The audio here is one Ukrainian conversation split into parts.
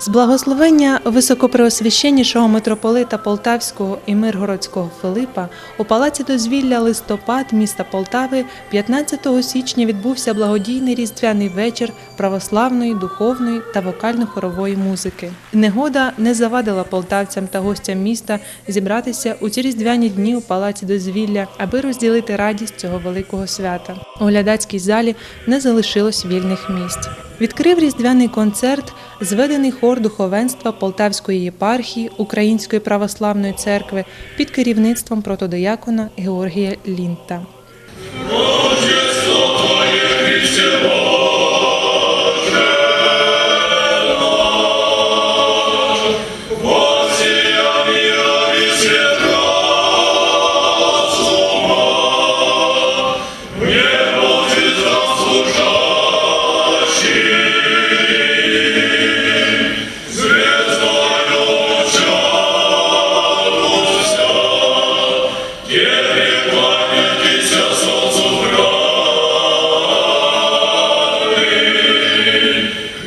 З благословення високопреосвященнішого митрополита Полтавського і Миргородського Филипа у палаці дозвілля листопад міста Полтави 15 січня відбувся благодійний різдвяний вечір православної, духовної та вокально-хорової музики. Негода не завадила полтавцям та гостям міста зібратися у ці різдвяні дні у палаці дозвілля, аби розділити радість цього великого свята. У глядацькій залі не залишилось вільних місць. Відкрив різдвяний концерт зведений хор духовенства Полтавської єпархії Української православної церкви під керівництвом протодиякона Георгія Лінта.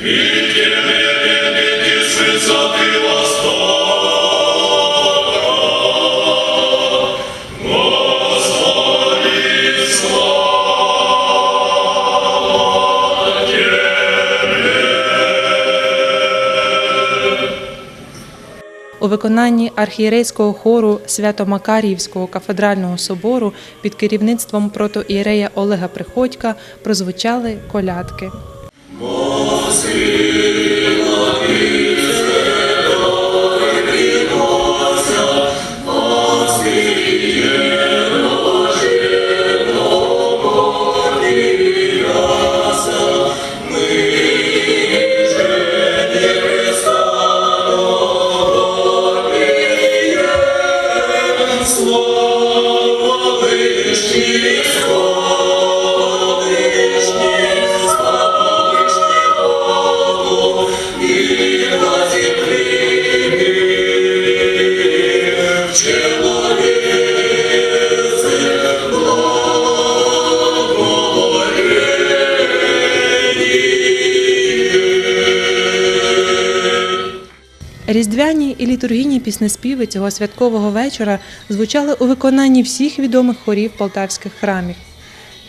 Вітер не летить з висоти. У виконанні архієрейського хору Свято-Макаріївського кафедрального собору під керівництвом протоієрея Олега Приходька прозвучали колядки. Різдвяні і літургійні піснеспіви цього святкового вечора звучали у виконанні всіх відомих хорів полтавських храмів.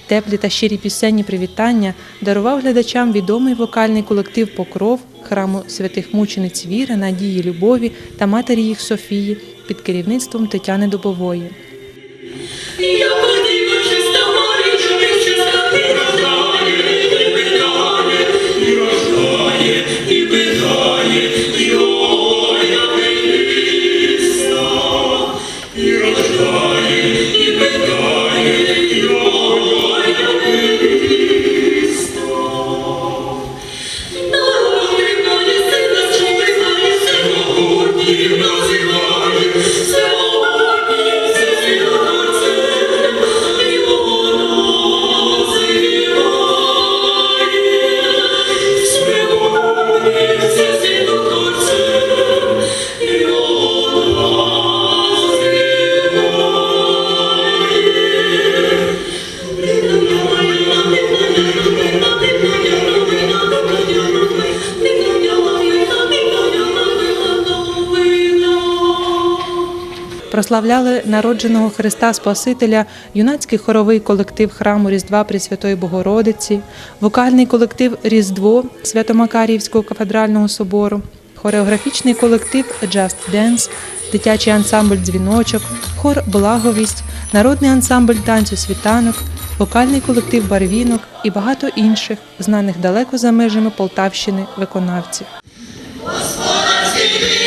Теплі та щирі пісенні привітання дарував глядачам відомий вокальний колектив Покров храму святих мучениць Віри, Надії Любові та матері їх Софії під керівництвом Тетяни Дубової. Прославляли народженого Христа Спасителя, юнацький хоровий колектив храму Різдва Пресвятої Богородиці, вокальний колектив Різдво Свято-Макаріївського кафедрального собору, хореографічний колектив Just Dance, дитячий ансамбль Дзвіночок, хор Благовість, народний ансамбль танцю Світанок, вокальний колектив Барвінок і багато інших, знаних далеко за межами Полтавщини виконавців. А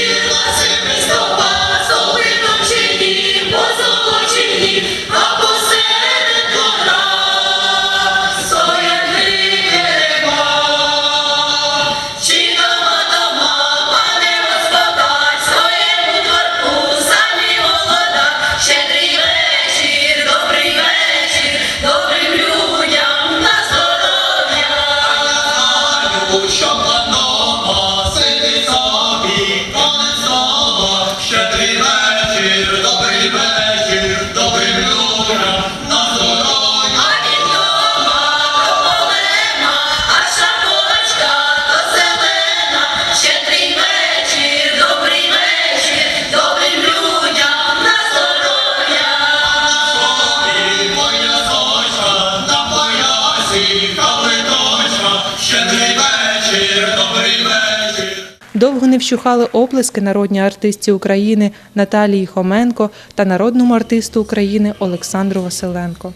Довго не вщухали оплески народній артистці України Наталії Хоменко та народному артисту України Олександру Василенко.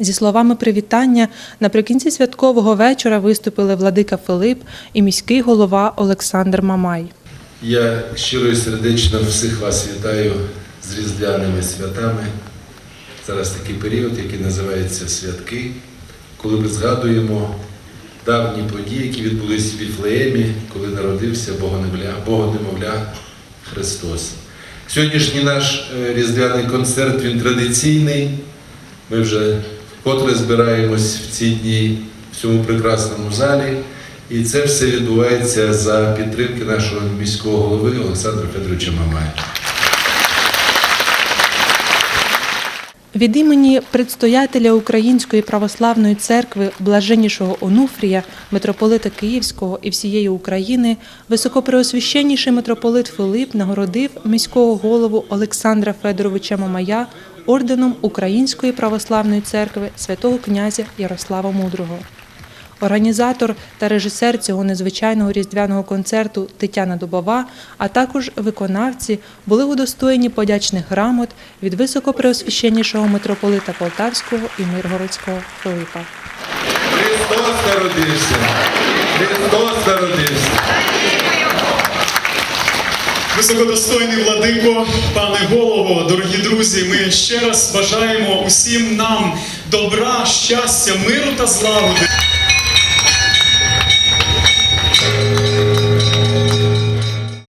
Зі словами привітання наприкінці святкового вечора виступили владика Филип і міський голова Олександр Мамай. Я щиро і сердечно всіх вас вітаю з різдвяними святами. Зараз такий період, який називається святки, коли ми згадуємо давні події, які відбулись в Віфлеємі, коли народився Богонемовля Христос. Сьогоднішній наш е, різдвяний концерт він традиційний. Ми вже вкотре збираємось в ці дні в цьому прекрасному залі. І це все відбувається за підтримки нашого міського голови Олександра Федоровича Мамая. Від імені предстоятеля Української православної церкви блаженнішого Онуфрія, митрополита Київського і всієї України, високопреосвященніший митрополит Филип нагородив міського голову Олександра Федоровича Мамая орденом Української православної церкви святого князя Ярослава Мудрого. Організатор та режисер цього незвичайного різдвяного концерту Тетяна Дубова, а також виконавці були удостоєні подячних грамот від високопреосвященнішого митрополита Полтавського і Миргородського Филипа. Христос народився! Христос народився! Високодостойний владико, пане голово, дорогі друзі, ми ще раз бажаємо усім нам добра, щастя, миру та злагоди.